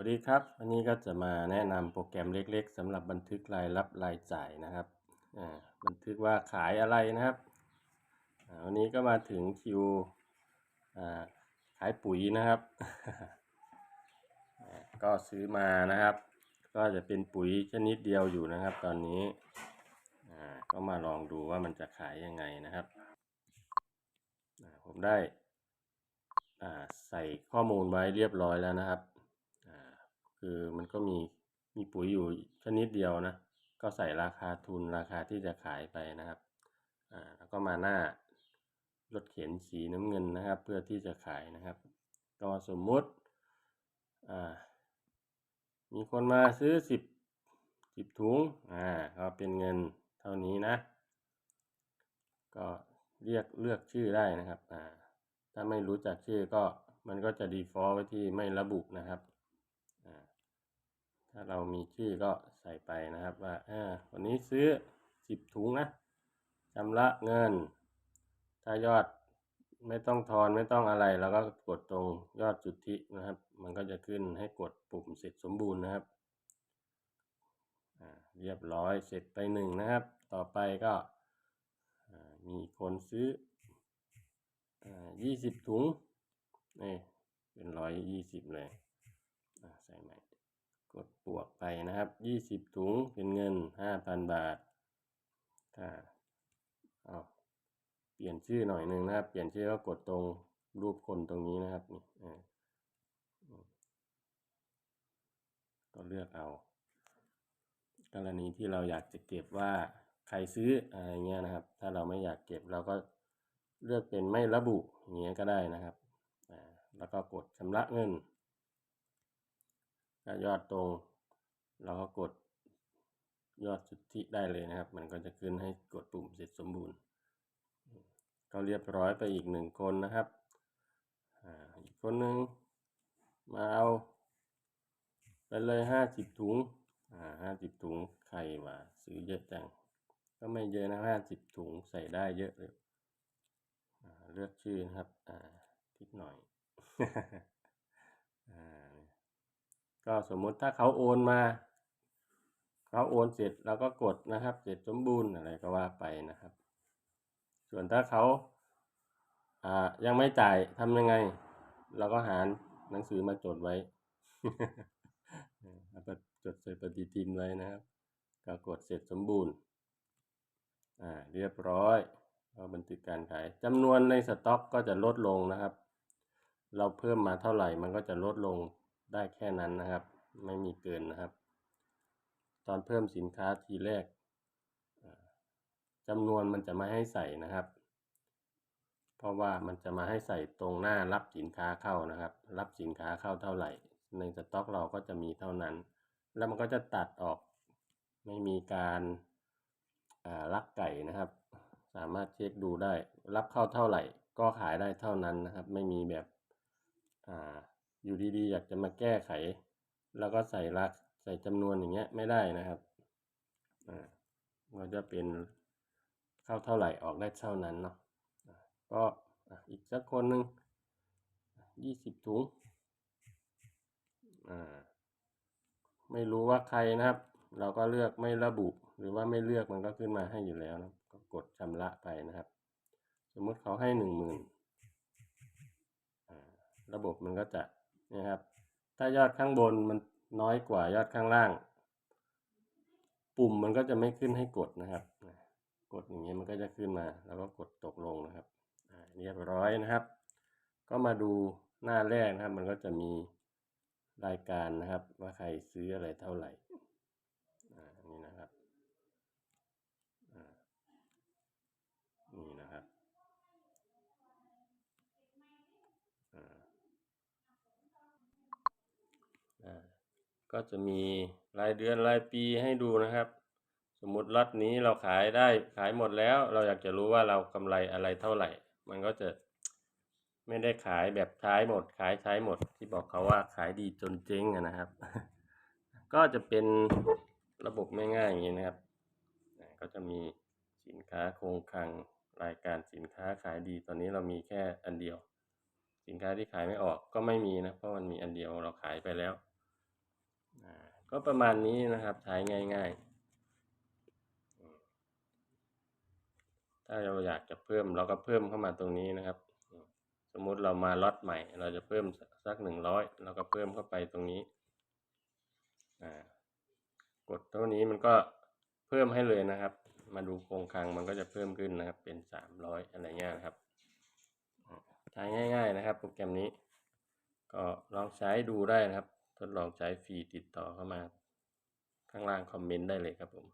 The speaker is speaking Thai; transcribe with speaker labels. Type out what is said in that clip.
Speaker 1: วัสดีครับ วันนี้ก็จะมาแนะนำโปรแกรมเล็กๆสำหรับบันทึกรายรับรายจ่ายนะครับบันทึกว่าขายอะไรนะครับวันนี้ก็มาถึงคิวขายปุ๋ยนะครับ ก็ซื้อมานะครับ ก็จะเป็นปุ๋ยชนิดเดียวอยู่นะครับ ตอนนี้ก็มาลองดูว่ามันจะขายยังไงนะครับผมได้ใส่ข้อมูลไว้เรียบร้อยแล้วนะครับ คือมันก็มีมีปุ๋ยอยู่ชนิดเดียวนะ ก็ใส่ราคาทุนราคาที่จะขายไปนะครับอ่าแล้วก็มาหน้ารถเข็นสีน้ำเงินนะครับ เพื่อที่จะขายนะครับ ก็สมมุติอ่ามีคนมาซื้อสิบสิบถุงอ่าก็เป็นเงินเท่านี้นะ ก็เรียกเลือกชื่อได้นะครับอ่าถ้าไม่รู้จักชื่อก็มันก็จะ default ไว้ที่ไม่ระบุนะครับ ถ้าเรามีชื่อก็ใส่ไปนะครับว่าวันนี้ซื้อสิบถุงนะชำระเงิน ถ้ายอดไม่ต้องทอนไม่ต้องอะไรเราก็กดตรงยอดสุทธินะครับ มันก็จะขึ้นให้กดปุ่มเสร็จสมบูรณ์นะครับเรียบร้อยเสร็จไปหนึ่งนะครับ ต่อไปก็มีคนซื้ออ่ายี่สิบถุงนี่เป็นร้อยยี่สิบเลยใส่ใหม่ กดบวกไปนะครับยี่สิบถุงเป็นเงินห้าพันบาทถ้าเอาเปลี่ยนชื่อหน่อยหนึ่งนะครับ เปลี่ยนชื่อก็กดตรงรูปคนตรงนี้นะครับนี่อ่าอืมก็เลือกเอา กรณีที่เราอยากจะเก็บว่าใครซื้ออะไรเงี้ยนะครับ ถ้าเราไม่อยากเก็บเราก็เลือกเป็นไม่ระบุอย่างเงี้ยก็ได้นะครับอ่าแล้วก็กดชำระเงิน ถ้ายอดตรง เราก็กดยอดสุทธิได้เลยนะครับ มันก็จะขึ้นให้กดปุ่มเสร็จสมบูรณ์ ก็เรียบร้อยไปอีกหนึ่งคนนะครับอ,อีกคนหนึ่งมาเอา ไปเลยห้าสิบถุงอ่าห้าสิบถุงใครว่าซื้อเยอะจัง ก็ไม่เยอะนะห้าสิบถุงใส่ได้เยอะเลยเลือกชื่อนะครับ อ่าทิดหน่อย ก็สมมุติถ้าเขาโอนมาเขาโอนเสร็จเราก็กดนะครับ เสร็จสมบูรณ์อะไรก็ว่าไปนะครับ ส่วนถ้าเขาอ่ายังไม่จ่ายทำยังไง เราก็หารหนังสือมาจดไว้เอาไปจดใส่ปฏิทินไว้นะครับ ก็กดเสร็จสมบูรณ์อ่าเรียบร้อยก็บันทึกการขายจำนวนในสต็อกก็จะลดลงนะครับ เราเพิ่มมาเท่าไหร่มันก็จะลดลง ได้แค่นั้นนะครับ ไม่มีเกินนะครับ ตอนเพิ่มสินค้าทีแรกจำนวนมันจะไม่ให้ใส่นะครับ เพราะว่ามันจะมาให้ใส่ตรงหน้ารับสินค้าเข้านะครับ รับสินค้าเข้าเท่าไหร่ ในสต็อกเราก็จะมีเท่านั้น แล้วมันก็จะตัดออกไม่มีการลักไก่นะครับ สามารถเช็คดูได้ รับเข้าเท่าไหร่ ก็ขายได้เท่านั้นนะครับ ไม่มีแบบอ่า อยู่ดีๆ อยากจะมาแก้ไข แล้วก็ใส่รักใส่จำนวนอย่างเงี้ยไม่ได้นะครับอ่ามันจะเป็นเข้าเท่าไหร่ออกได้เท่านั้นเนาะก็อีกสักคนหนึ่งยี่สิบถุงอ่าไม่รู้ว่าใครนะครับ เราก็เลือกไม่ระบุ หรือว่าไม่เลือกมันก็ขึ้นมาให้อยู่แล้วนะก็กดชำระไปนะครับ สมมติเขาให้หนึ่งหมื่นระบบมันก็จะ นะครับ ถ้ายอดข้างบนมันน้อยกว่ายอดข้างล่าง ปุ่มมันก็จะไม่ขึ้นให้กดนะครับ กดอย่างเงี้ยมันก็จะขึ้นมา แล้วก็กดตกลงนะครับเรียบร้อยนะครับ ก็มาดูหน้าแรกนะครับ มันก็จะมีรายการนะครับ ว่าใครซื้ออะไรเท่าไหร่อ่านี่นะครับอ่านี่นะครับอ่าอ่า ก็จะมีรายเดือนรายปีให้ดูนะครับ สมมุติล็อตนี้เราขายได้ขายหมดแล้ว เราอยากจะรู้ว่าเรากำไรอะไรเท่าไหร่ มันก็จะไม่ได้ขายแบบใช้หมด ขายใช้หมด ที่บอกเขาว่าขายดีจนเจ๊งนะครับ ก็จะเป็นระบบง่ายอย่างนี้นะครับ ก็จะมีสินค้าคงคลังรายการสินค้าขายดีตอนนี้เรามีแค่อันเดียว สินค้าที่ขายไม่ออกก็ไม่มีนะเพราะมันมีอันเดียวเราขายไปแล้ว ก็ประมาณนี้นะครับใช้ง่ายๆ ถ้าเราอยากจะเพิ่มเราก็เพิ่มเข้ามาตรงนี้นะครับ สมมุติเรามาล็อตใหม่ เราจะเพิ่มสักหนึ่งร้อยเราก็เพิ่มเข้าไปตรงนี้ กดเท่านี้มันก็เพิ่มให้เลยนะครับ มาดูโครงคลังมันก็จะเพิ่มขึ้นนะครับ เป็นสามร้อยอะไรเงี้ยนะครับอ่าใช้ง่าย ๆนะครับ โปรแกรมนี้ ก็ลองใช้ดูได้นะครับ ทดลองใช้ฟรีติดต่อเข้ามา ข้างล่างคอมเมนต์ได้เลยครับผม